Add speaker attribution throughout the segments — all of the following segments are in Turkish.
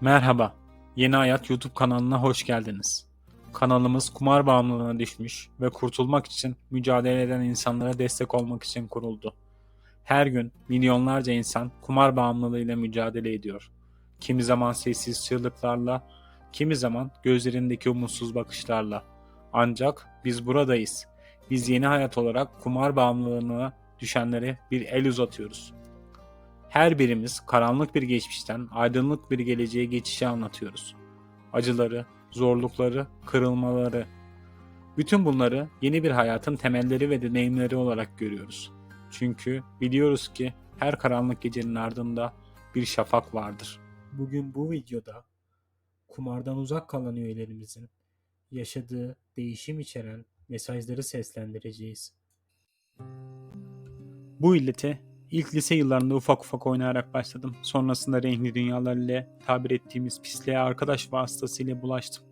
Speaker 1: Merhaba, Yeni Hayat YouTube kanalına hoş geldiniz. Kanalımız kumar bağımlılığına düşmüş ve kurtulmak için mücadele eden insanlara destek olmak için kuruldu. Her gün milyonlarca insan kumar bağımlılığıyla mücadele ediyor. Kimi zaman sessiz çığlıklarla, kimi zaman gözlerindeki umutsuz bakışlarla. Ancak biz buradayız. Biz Yeni Hayat olarak kumar bağımlılığına düşenlere bir el uzatıyoruz. Her birimiz karanlık bir geçmişten aydınlık bir geleceğe geçişi anlatıyoruz. Acıları, zorlukları, kırılmaları. Bütün bunları yeni bir hayatın temelleri ve deneyimleri olarak görüyoruz. Çünkü biliyoruz ki her karanlık gecenin ardında bir şafak vardır. Bugün bu videoda kumardan uzak kalan üyelerimizin yaşadığı değişim içeren mesajları seslendireceğiz. Bu illete ilk lise yıllarında ufak ufak oynayarak başladım. Sonrasında renkli dünyalar ile tabir ettiğimiz pisliğe arkadaş vasıtasıyla bulaştım.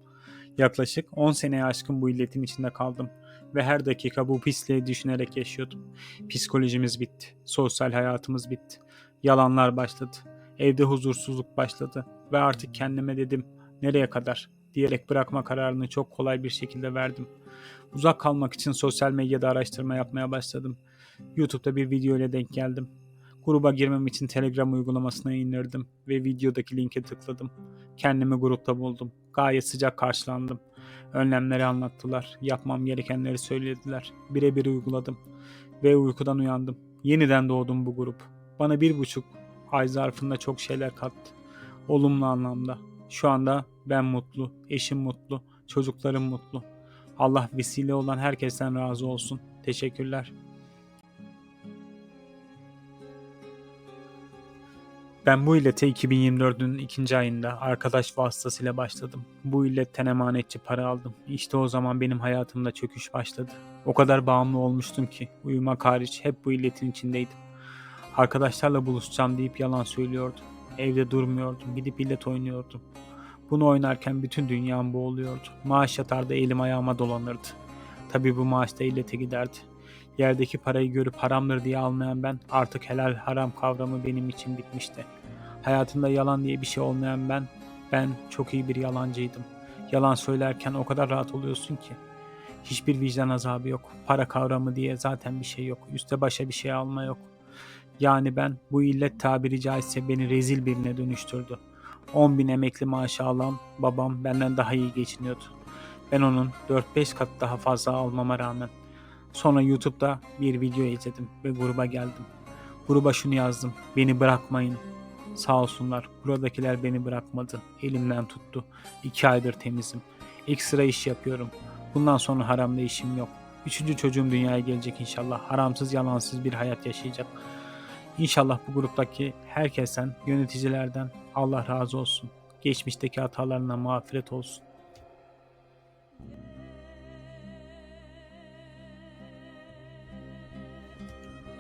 Speaker 1: Yaklaşık 10 seneye aşkın bu illetin içinde kaldım ve her dakika bu pisliği düşünerek yaşıyordum. Psikolojimiz bitti, sosyal hayatımız bitti. Yalanlar başladı, evde huzursuzluk başladı ve artık kendime dedim nereye kadar diyerek bırakma kararını çok kolay bir şekilde verdim. Uzak kalmak için sosyal medyada araştırma yapmaya başladım. YouTube'da bir video ile denk geldim. Gruba girmem için Telegram uygulamasına indirdim ve videodaki linke tıkladım. Kendimi grupta buldum. Gayet sıcak karşılandım. Önlemleri anlattılar. Yapmam gerekenleri söylediler. Birebir uyguladım. Ve uykudan uyandım. Yeniden doğdum bu grup. Bana bir buçuk ay zarfında çok şeyler kattı. Olumlu anlamda. Şu anda ben mutlu, eşim mutlu, çocuklarım mutlu. Allah vesile olan herkesten razı olsun. Teşekkürler. Ben bu illete 2024'ün ikinci ayında arkadaş vasıtasıyla başladım. Bu illetten emanetçi para aldım. İşte o zaman benim hayatımda çöküş başladı. O kadar bağımlı olmuştum ki uyumak hariç hep bu illetin içindeydim. Arkadaşlarla buluşacağım deyip yalan söylüyordum. Evde durmuyordum, gidip illet oynuyordum. Bunu oynarken bütün dünyam boğuluyordu. Maaş yatarda elim ayağıma dolanırdı. Tabi bu maaş da illete giderdi. Yerdeki parayı görüp haramdır diye almayan ben artık helal haram kavramı benim için bitmişti. Hayatımda yalan diye bir şey olmayan ben, ben çok iyi bir yalancıydım. Yalan söylerken o kadar rahat oluyorsun ki. Hiçbir vicdan azabı yok. Para kavramı diye zaten bir şey yok. Üste başa bir şey alma yok. Yani ben bu illet tabiri caizse beni rezil birine dönüştürdü. 10 bin emekli maaşı alan babam benden daha iyi geçiniyordu. Ben onun 4-5 kat daha fazla almama rağmen. Sonra YouTube'da bir video izledim ve gruba geldim. Gruba şunu yazdım. Beni bırakmayın. Sağ olsunlar. Buradakiler beni bırakmadı. Elimden tuttu. İki aydır temizim. Ekstra iş yapıyorum. Bundan sonra haramda işim yok. Üçüncü çocuğum dünyaya gelecek inşallah. Haramsız yalansız bir hayat yaşayacak. İnşallah bu gruptaki herkesten, yöneticilerden Allah razı olsun. Geçmişteki hatalarına mağfiret olsun.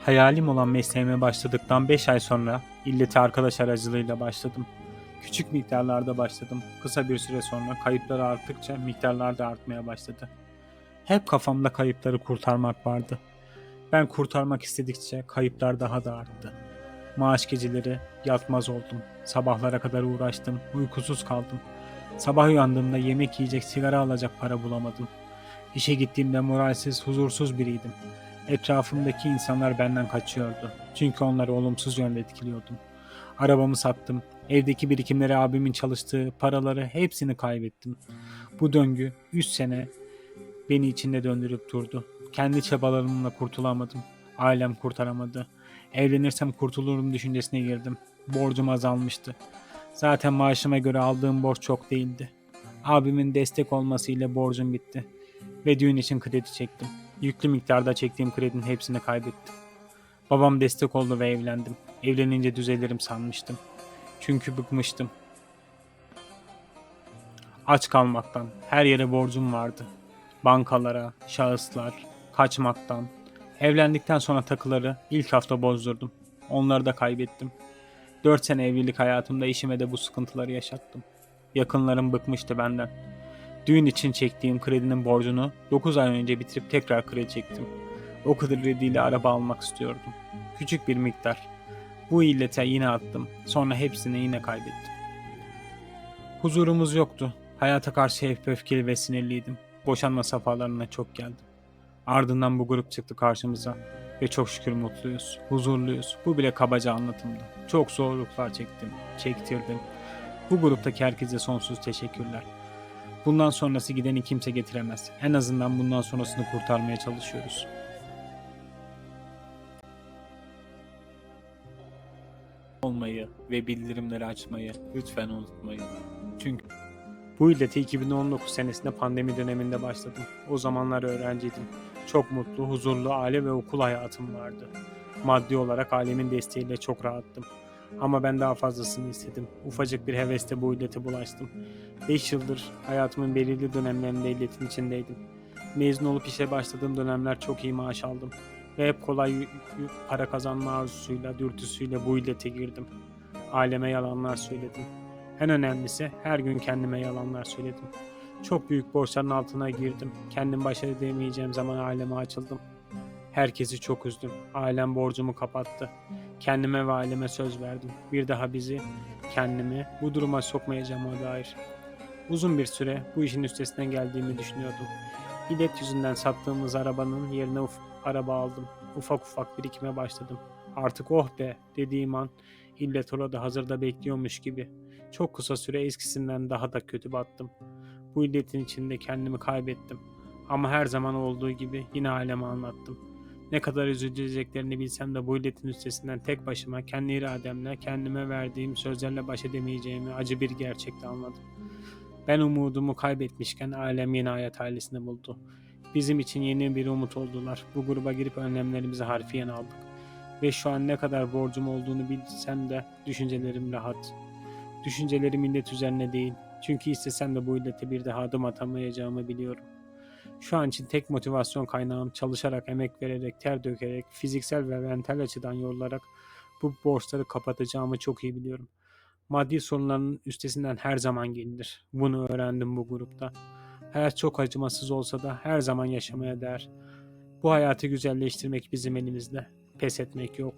Speaker 1: Hayalim olan mesleğime başladıktan 5 ay sonra illeti arkadaş aracılığıyla başladım. Küçük miktarlarda başladım. Kısa bir süre sonra kayıplar arttıkça miktarlar da artmaya başladı. Hep kafamda kayıpları kurtarmak vardı. Ben kurtarmak istedikçe kayıplar daha da arttı. Maaş geceleri yatmaz oldum. Sabahlara kadar uğraştım, uykusuz kaldım. Sabah uyandığımda yemek yiyecek, sigara alacak para bulamadım. İşe gittiğimde moralsiz, huzursuz biriydim. Etrafımdaki insanlar benden kaçıyordu. Çünkü onları olumsuz yönde etkiliyordum. Arabamı sattım. Evdeki birikimleri abimin çalıştığı paraları hepsini kaybettim. Bu döngü 3 sene beni içinde döndürüp durdu. Kendi çabalarımla kurtulamadım. Ailem kurtaramadı. Evlenirsem kurtulurum düşüncesine girdim. Borcum azalmıştı. Zaten maaşıma göre aldığım borç çok değildi. Abimin destek olmasıyla borcum bitti. Ve düğün için kredi çektim. Yüklü miktarda çektiğim kredinin hepsini kaybettim. Babam destek oldu ve evlendim. Evlenince düzelirim sanmıştım. Çünkü bıkmıştım. Aç kalmaktan her yere borcum vardı. Bankalara, şahıslar, kaçmaktan. Evlendikten sonra takıları ilk hafta bozdurdum. Onları da kaybettim. 4 sene evlilik hayatımda eşime de bu sıkıntıları yaşattım. Yakınlarım bıkmıştı benden. Düğün için çektiğim kredinin borcunu 9 ay önce bitirip tekrar kredi çektim. O krediyle araba almak istiyordum. Küçük bir miktar. Bu illete yine attım. Sonra hepsini yine kaybettim. Huzurumuz yoktu. Hayata karşı hep öfkeli ve sinirliydim. Boşanma safhalarına çok geldim. Ardından bu grup çıktı karşımıza ve çok şükür mutluyuz, huzurluyuz. Bu bile kabaca anlatımdı. Çok zorluklar çektim, çektirdim. Bu gruptaki herkese sonsuz teşekkürler. Bundan sonrası gideni kimse getiremez. En azından bundan sonrasını kurtarmaya çalışıyoruz. olmayı ve bildirimleri açmayı lütfen unutmayın. Çünkü bu illete 2019 senesinde pandemi döneminde başladım. O zamanlar öğrenciydim. Çok mutlu, huzurlu aile ve okul hayatım vardı. Maddi olarak ailemin desteğiyle çok rahattım. Ama ben daha fazlasını istedim. Ufacık bir heveste bu illete bulaştım. 5 yıldır hayatımın belirli dönemlerinde illetin içindeydim. Mezun olup işe başladığım dönemler çok iyi maaş aldım. Ve hep kolay para kazanma arzusuyla, dürtüsüyle bu illete girdim. Aileme yalanlar söyledim. En önemlisi her gün kendime yalanlar söyledim. Çok büyük borçların altına girdim. Kendim baş edemeyeceğim zaman aileme açıldım. Herkesi çok üzdüm. Ailem borcumu kapattı. Kendime ve aileme söz verdim. Bir daha bizi, kendimi bu duruma sokmayacağıma dair. Uzun bir süre bu işin üstesinden geldiğimi düşünüyordum. İlet yüzünden sattığımız arabanın yerine uf- araba aldım. Ufak ufak birikime başladım. Artık oh be dediğim an illet orada hazırda bekliyormuş gibi. Çok kısa süre eskisinden daha da kötü battım. Bu illetin içinde kendimi kaybettim. Ama her zaman olduğu gibi yine aileme anlattım. Ne kadar üzüleceklerini bilsem de bu illetin üstesinden tek başıma kendi irademle kendime verdiğim sözlerle baş edemeyeceğimi acı bir gerçekle anladım. Ben umudumu kaybetmişken ailem yeni hayat ailesini buldu. Bizim için yeni bir umut oldular. Bu gruba girip önlemlerimizi harfiyen aldık. Ve şu an ne kadar borcum olduğunu bilsem de düşüncelerim rahat. Düşüncelerim millet üzerine değil. Çünkü istesem de bu illete bir daha adım atamayacağımı biliyorum. Şu an için tek motivasyon kaynağım çalışarak, emek vererek, ter dökerek, fiziksel ve mental açıdan yorularak bu borçları kapatacağımı çok iyi biliyorum. Maddi sorunların üstesinden her zaman gelinir. Bunu öğrendim bu grupta. Hayat çok acımasız olsa da her zaman yaşamaya değer. Bu hayatı güzelleştirmek bizim elimizde. Pes etmek yok.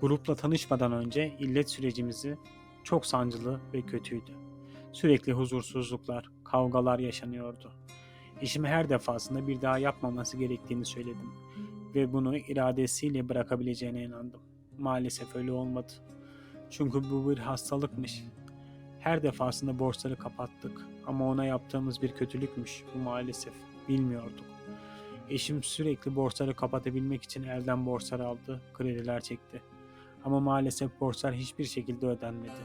Speaker 1: Grupla tanışmadan önce illet sürecimizi çok sancılı ve kötüydü. Sürekli huzursuzluklar, kavgalar yaşanıyordu. Eşime her defasında bir daha yapmaması gerektiğini söyledim ve bunu iradesiyle bırakabileceğine inandım. Maalesef öyle olmadı. Çünkü bu bir hastalıkmış. Her defasında borçları kapattık ama ona yaptığımız bir kötülükmüş bu maalesef. Bilmiyorduk. Eşim sürekli borçları kapatabilmek için elden borçlar aldı, krediler çekti. Ama maalesef borçlar hiçbir şekilde ödenmedi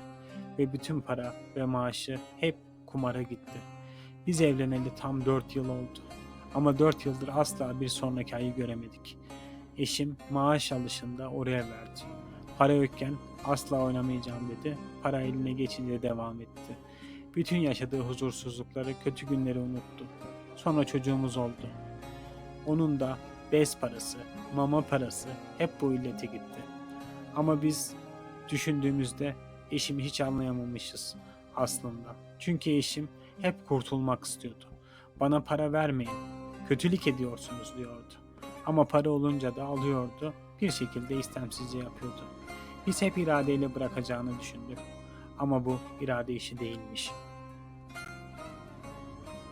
Speaker 1: ve bütün para ve maaşı hep kumara gitti. Biz evleneli tam 4 yıl oldu. Ama 4 yıldır asla bir sonraki ayı göremedik. Eşim maaş alışında oraya verdi. Para yokken asla oynamayacağım dedi. Para eline geçince devam etti. Bütün yaşadığı huzursuzlukları, kötü günleri unuttu. Sonra çocuğumuz oldu. Onun da bez parası, mama parası hep bu illete gitti. Ama biz düşündüğümüzde eşimi hiç anlayamamışız aslında. Çünkü eşim hep kurtulmak istiyordu. Bana para vermeyin, kötülük ediyorsunuz diyordu. Ama para olunca da alıyordu, bir şekilde istemsizce yapıyordu. Biz hep iradeyle bırakacağını düşündük. Ama bu irade işi değilmiş.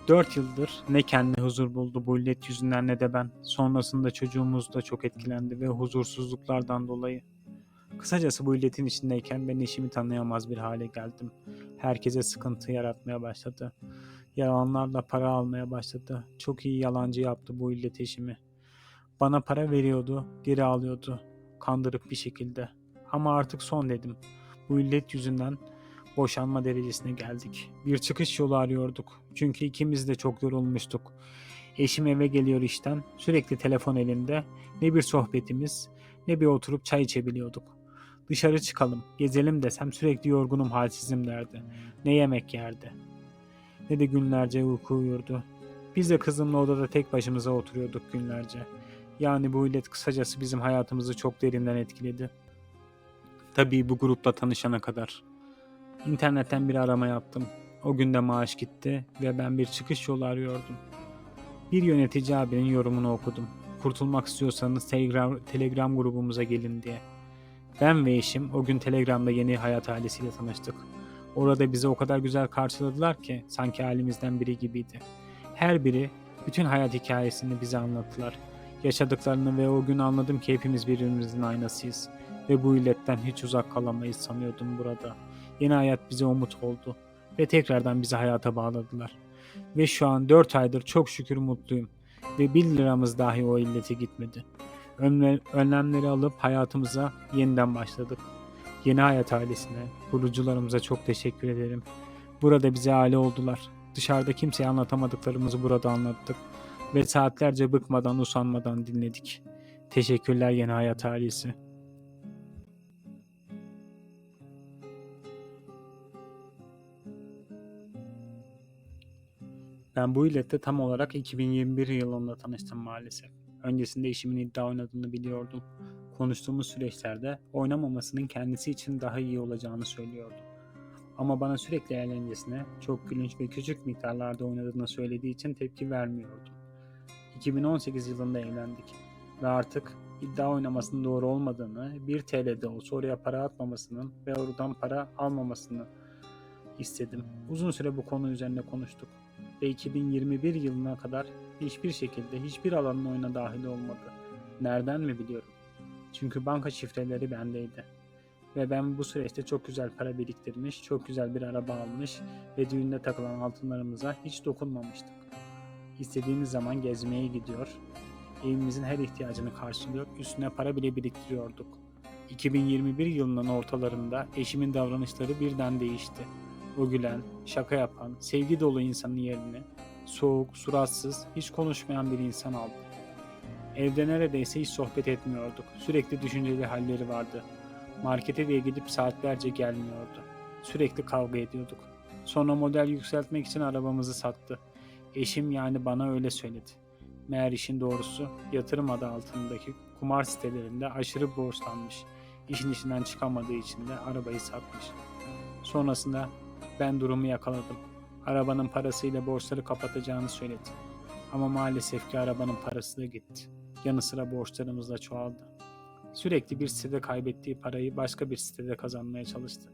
Speaker 1: Dört yıldır ne kendi huzur buldu bu illet yüzünden ne de ben. Sonrasında çocuğumuz da çok etkilendi ve huzursuzluklardan dolayı. Kısacası bu illetin içindeyken ben eşimi tanıyamaz bir hale geldim. Herkese sıkıntı yaratmaya başladı. Yalanlarla para almaya başladı. Çok iyi yalancı yaptı bu illet eşimi. Bana para veriyordu, geri alıyordu. Kandırıp bir şekilde. Ama artık son dedim. Bu illet yüzünden boşanma derecesine geldik. Bir çıkış yolu arıyorduk. Çünkü ikimiz de çok yorulmuştuk. Eşim eve geliyor işten. Sürekli telefon elinde. Ne bir sohbetimiz ne bir oturup çay içebiliyorduk. Dışarı çıkalım, gezelim desem sürekli yorgunum halsizim derdi. Ne yemek yerdi. Ne de günlerce uyku uyurdu. Biz de kızımla odada tek başımıza oturuyorduk günlerce. Yani bu illet kısacası bizim hayatımızı çok derinden etkiledi. Tabii bu grupla tanışana kadar. İnternetten bir arama yaptım. o gün de maaş gitti ve ben bir çıkış yolu arıyordum. Bir yönetici abinin yorumunu okudum. Kurtulmak istiyorsanız Telegram, Telegram grubumuza gelin diye. Ben ve eşim o gün Telegram'da yeni hayat ailesiyle tanıştık. Orada bizi o kadar güzel karşıladılar ki sanki halimizden biri gibiydi. Her biri bütün hayat hikayesini bize anlattılar. Yaşadıklarını ve o gün anladım ki hepimiz birbirimizin aynasıyız. Ve bu illetten hiç uzak kalamayız sanıyordum burada. Yeni hayat bize umut oldu. Ve tekrardan bizi hayata bağladılar. Ve şu an 4 aydır çok şükür mutluyum. Ve 1 liramız dahi o illete gitmedi. Önle- Önlemleri alıp hayatımıza yeniden başladık. Yeni hayat ailesine, kurucularımıza çok teşekkür ederim. Burada bize aile oldular. Dışarıda kimseye anlatamadıklarımızı burada anlattık. Ve saatlerce bıkmadan, usanmadan dinledik. Teşekkürler yeni hayat ailesi. Ben bu illette tam olarak 2021 yılında tanıştım maalesef. Öncesinde eşimin iddia oynadığını biliyordum. Konuştuğumuz süreçlerde oynamamasının kendisi için daha iyi olacağını söylüyordu. Ama bana sürekli eğlencesine, çok gülünç ve küçük miktarlarda oynadığını söylediği için tepki vermiyordum. 2018 yılında evlendik ve artık iddia oynamasının doğru olmadığını, 1 TL'de olsa oraya para atmamasının ve oradan para almamasını istedim. Uzun süre bu konu üzerine konuştuk ve 2021 yılına kadar hiçbir şekilde hiçbir alanın oyuna dahil olmadı. Nereden mi biliyorum? Çünkü banka şifreleri bendeydi. Ve ben bu süreçte çok güzel para biriktirmiş, çok güzel bir araba almış ve düğünde takılan altınlarımıza hiç dokunmamıştık. İstediğimiz zaman gezmeye gidiyor, evimizin her ihtiyacını karşılıyor, üstüne para bile biriktiriyorduk. 2021 yılının ortalarında eşimin davranışları birden değişti. O gülen, şaka yapan, sevgi dolu insanın yerini soğuk, suratsız, hiç konuşmayan bir insan aldı. Evde neredeyse hiç sohbet etmiyorduk. Sürekli düşünceli halleri vardı. Markete diye gidip saatlerce gelmiyordu. Sürekli kavga ediyorduk. Sonra model yükseltmek için arabamızı sattı. Eşim yani bana öyle söyledi. Meğer işin doğrusu yatırım adı altındaki kumar sitelerinde aşırı borçlanmış. İşin içinden çıkamadığı için de arabayı satmış. Sonrasında ben durumu yakaladım. Arabanın parasıyla borçları kapatacağını söyledi. Ama maalesef ki arabanın parası da gitti. Yanı sıra borçlarımız da çoğaldı. Sürekli bir sitede kaybettiği parayı başka bir sitede kazanmaya çalıştı.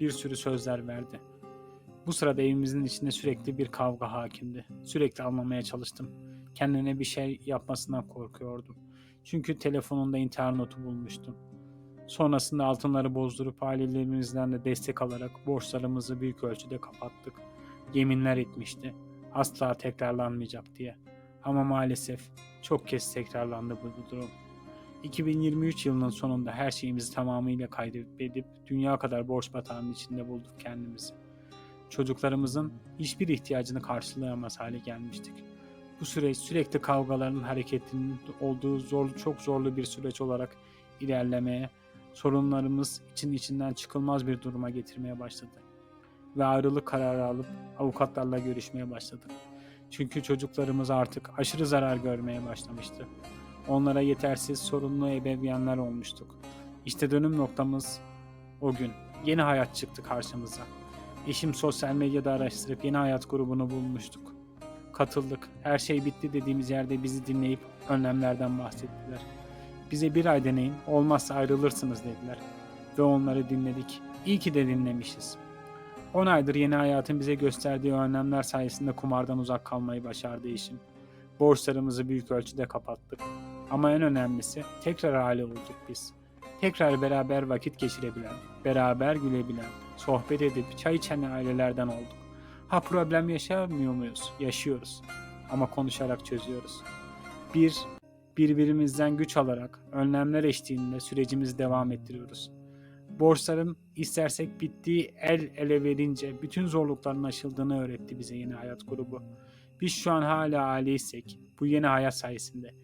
Speaker 1: Bir sürü sözler verdi. Bu sırada evimizin içinde sürekli bir kavga hakimdi. Sürekli anlamaya çalıştım. Kendine bir şey yapmasından korkuyordum. Çünkü telefonunda intihar notu bulmuştum. Sonrasında altınları bozdurup ailelerimizden de destek alarak borçlarımızı büyük ölçüde kapattık. Yeminler etmişti. Asla tekrarlanmayacak diye. Ama maalesef çok kez tekrarlandı bu durum. 2023 yılının sonunda her şeyimizi tamamıyla kaybedip dünya kadar borç batağının içinde bulduk kendimizi. Çocuklarımızın hiçbir ihtiyacını karşılayamaz hale gelmiştik. Bu süreç sürekli kavgaların hareketinin olduğu zor, çok zorlu bir süreç olarak ilerlemeye, sorunlarımız için içinden çıkılmaz bir duruma getirmeye başladı. Ve ayrılık kararı alıp avukatlarla görüşmeye başladık. Çünkü çocuklarımız artık aşırı zarar görmeye başlamıştı. Onlara yetersiz sorunlu ebeveynler olmuştuk. İşte dönüm noktamız o gün. Yeni hayat çıktı karşımıza. Eşim sosyal medyada araştırıp yeni hayat grubunu bulmuştuk. Katıldık. Her şey bitti dediğimiz yerde bizi dinleyip önlemlerden bahsettiler. Bize bir ay deneyin, olmazsa ayrılırsınız dediler. Ve onları dinledik. İyi ki de dinlemişiz. 10 aydır yeni hayatın bize gösterdiği önlemler sayesinde kumardan uzak kalmayı başardı eşim. Borçlarımızı büyük ölçüde kapattık. Ama en önemlisi tekrar aile olduk biz. Tekrar beraber vakit geçirebilen, beraber gülebilen, sohbet edip çay içen ailelerden olduk. Ha problem yaşamıyor muyuz? Yaşıyoruz. Ama konuşarak çözüyoruz. Bir, birbirimizden güç alarak önlemler eşliğinde sürecimizi devam ettiriyoruz. Borçların istersek bittiği el ele verince bütün zorlukların aşıldığını öğretti bize yeni hayat grubu. Biz şu an hala aileysek bu yeni hayat sayesinde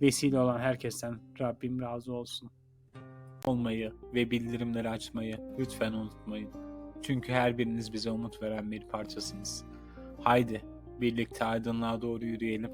Speaker 1: vesile olan herkesten Rabbim razı olsun. Olmayı ve bildirimleri açmayı lütfen unutmayın. Çünkü her biriniz bize umut veren bir parçasınız. Haydi birlikte aydınlığa doğru yürüyelim